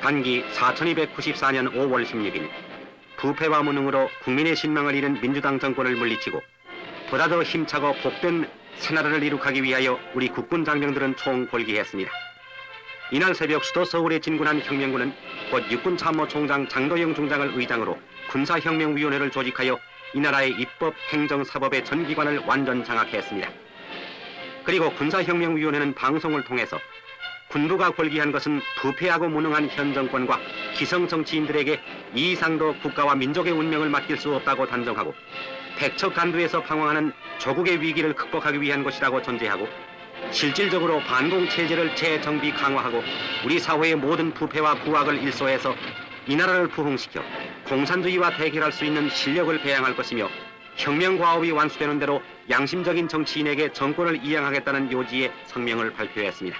단기 4294년 5월 16일 부패와 무능으로 국민의 신망을 잃은 민주당 정권을 물리치고 보다 더 힘차고 복된 새나라를 이룩하기 위하여 우리 국군 장병들은 총골기했습니다. 이날 새벽 수도 서울에 진군한 혁명군은 곧 육군 참모총장 장도영 중장을 의장으로 군사혁명위원회를 조직하여 이 나라의 입법, 행정, 사법의 전 기관을 완전 장악했습니다. 그리고 군사혁명위원회는 방송을 통해서 군부가 골기한 것은 부패하고 무능한 현 정권과 기성 정치인들에게 이 이상도 국가와 민족의 운명을 맡길 수 없다고 단정하고 백척 간두에서 방황하는 조국의 위기를 극복하기 위한 것이라고 전제하고 실질적으로 반공 체제를 재정비 강화하고 우리 사회의 모든 부패와 부악을 일소해서 이 나라를 부흥시켜 공산주의와 대결할 수 있는 실력을 배양할 것이며 혁명 과업이 완수되는 대로 양심적인 정치인에게 정권을 이양하겠다는 요지의 성명을 발표했습니다.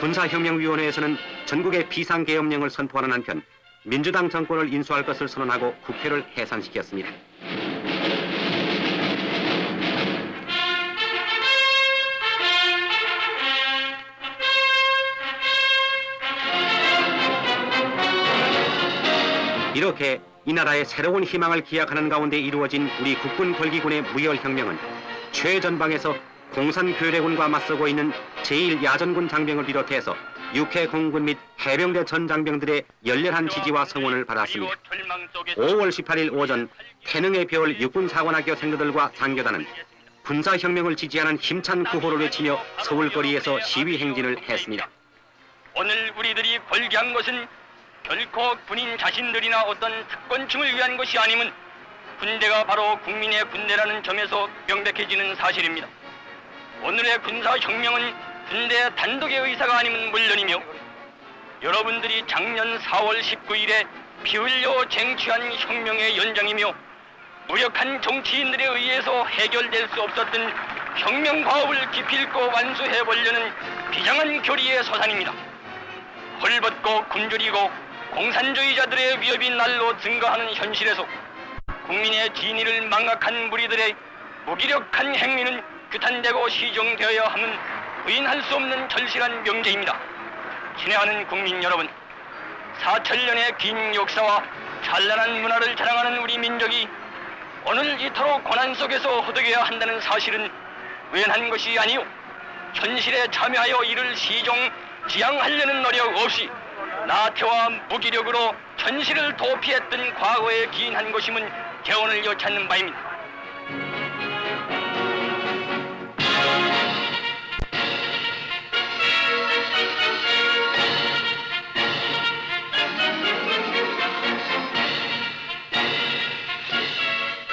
군사혁명위원회에서는 전국의 비상계엄령을 선포하는 한편 민주당 정권을 인수할 것을 선언하고 국회를 해산시켰습니다. 이렇게 이 나라의 새로운 희망을 기약하는 가운데 이루어진 우리 국군 걸기군의 무혈혁명은 최전방에서 공산교래군과 맞서고 있는 제1야전군 장병을 비롯해서 육해 공군 및 해병대 전 장병들의 열렬한 지지와 성원을 받았습니다. 5월 18일 오전 태능의 별 육군 사관학교 생도들과 상교단은 군사혁명을 지지하는 힘찬 구호를 외치며 서울거리에서 시위 행진을 했습니다. 오늘 우리들이 걸기한 것은 결코 군인 자신들이나 어떤 특권층을 위한 것이 아님은 군대가 바로 국민의 군대라는 점에서 명백해지는 사실입니다. 오늘의 군사혁명은 군대 단독의 의사가 아니면 물론이며 여러분들이 작년 4월 19일에 피 흘려 쟁취한 혁명의 연장이며 무력한 정치인들에 의해서 해결될 수 없었던 혁명 과업을 기필코 완수해 보려는 비장한 교리의 서산입니다. 헐벗고 굶주리고 공산주의자들의 위협이 날로 증가하는 현실에서 국민의 진위를 망각한 무리들의 무기력한 행위는 규탄되고 시정되어야 함은 부인할 수 없는 절실한 명제입니다. 친애하는 국민 여러분, 사천년의 긴 역사와 찬란한 문화를 자랑하는 우리 민족이 오늘 이토록 고난 속에서 허덕여야 한다는 사실은 우연한 것이 아니요 현실에 참여하여 이를 시종 지향하려는 노력 없이 나태와 무기력으로 현실을 도피했던 과거에 기인한 것임은 개원을 여찾는 바입니다.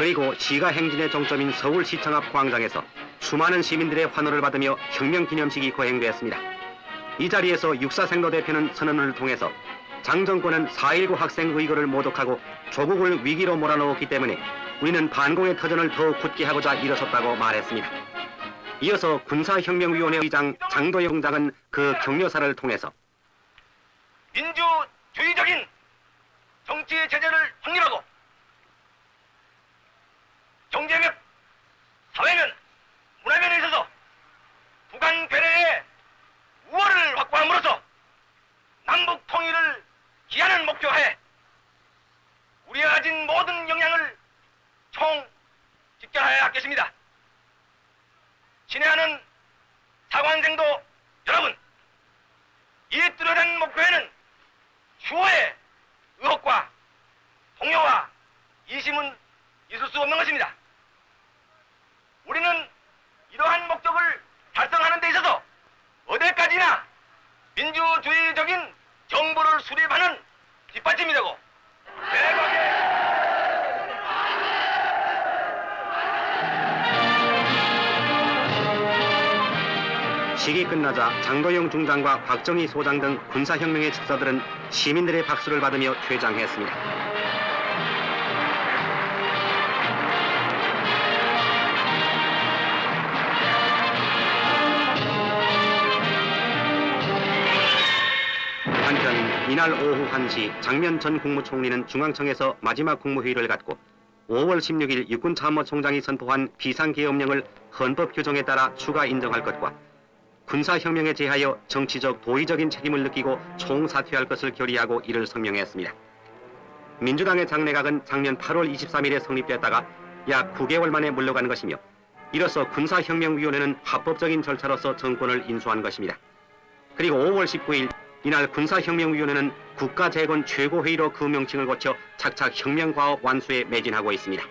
그리고 시가 행진의 정점인 서울시청 앞 광장에서 수많은 시민들의 환호를 받으며 혁명 기념식이 거행되었습니다. 이 자리에서 육사생도 대표는 선언을 통해서 장 정권은 4.19 학생 의거를 모독하고 조국을 위기로 몰아넣었기 때문에 우리는 반공의 터전을 더욱 굳게 하고자 일어섰다고 말했습니다. 이어서 군사혁명위원회 의장 장도영 장은 그 격려사를 통해서 민주주의적인 정치 체제를 확립하고 경제면, 사회면, 문화면에 있어서 북한 괴뢰의 우월을 확보함으로써 남북 통일을 기하는 목표하에 우리가 가진 모든 역량을 총 집결하여야 하겠습니다. 친애하는 사관생도 여러분, 이 뚜렷한 목표에는 추호의 의혹과 동요와 이심은 있을 수 없는 것입니다. 우리는 이러한 목적을 달성하는 데 있어서 어디까지나 민주주의적인 정보를 수립하는 뒷받침이 되고 식이 끝나자 장도영 중장과 곽정희 소장 등 군사혁명의 직사들은 시민들의 박수를 받으며 퇴장했습니다. 한편 이날 오후 1시 장면 전 국무총리는 중앙청에서 마지막 국무회의를 갖고 5월 16일 육군참모총장이 선포한 비상계엄령을 헌법 규정에 따라 추가 인정할 것과 군사혁명에 제하여 정치적 도의적인 책임을 느끼고 총사퇴할 것을 결의하고 이를 성명했습니다. 민주당의 장내각은 작년 8월 23일에 성립되었다가 약 9개월 만에 물러간 것이며 이로써 군사혁명위원회는 합법적인 절차로서 정권을 인수한 것입니다. 그리고 5월 19일 이날 군사혁명위원회는 국가재건 최고회의로 그 명칭을 고쳐 착착 혁명과업 완수에 매진하고 있습니다.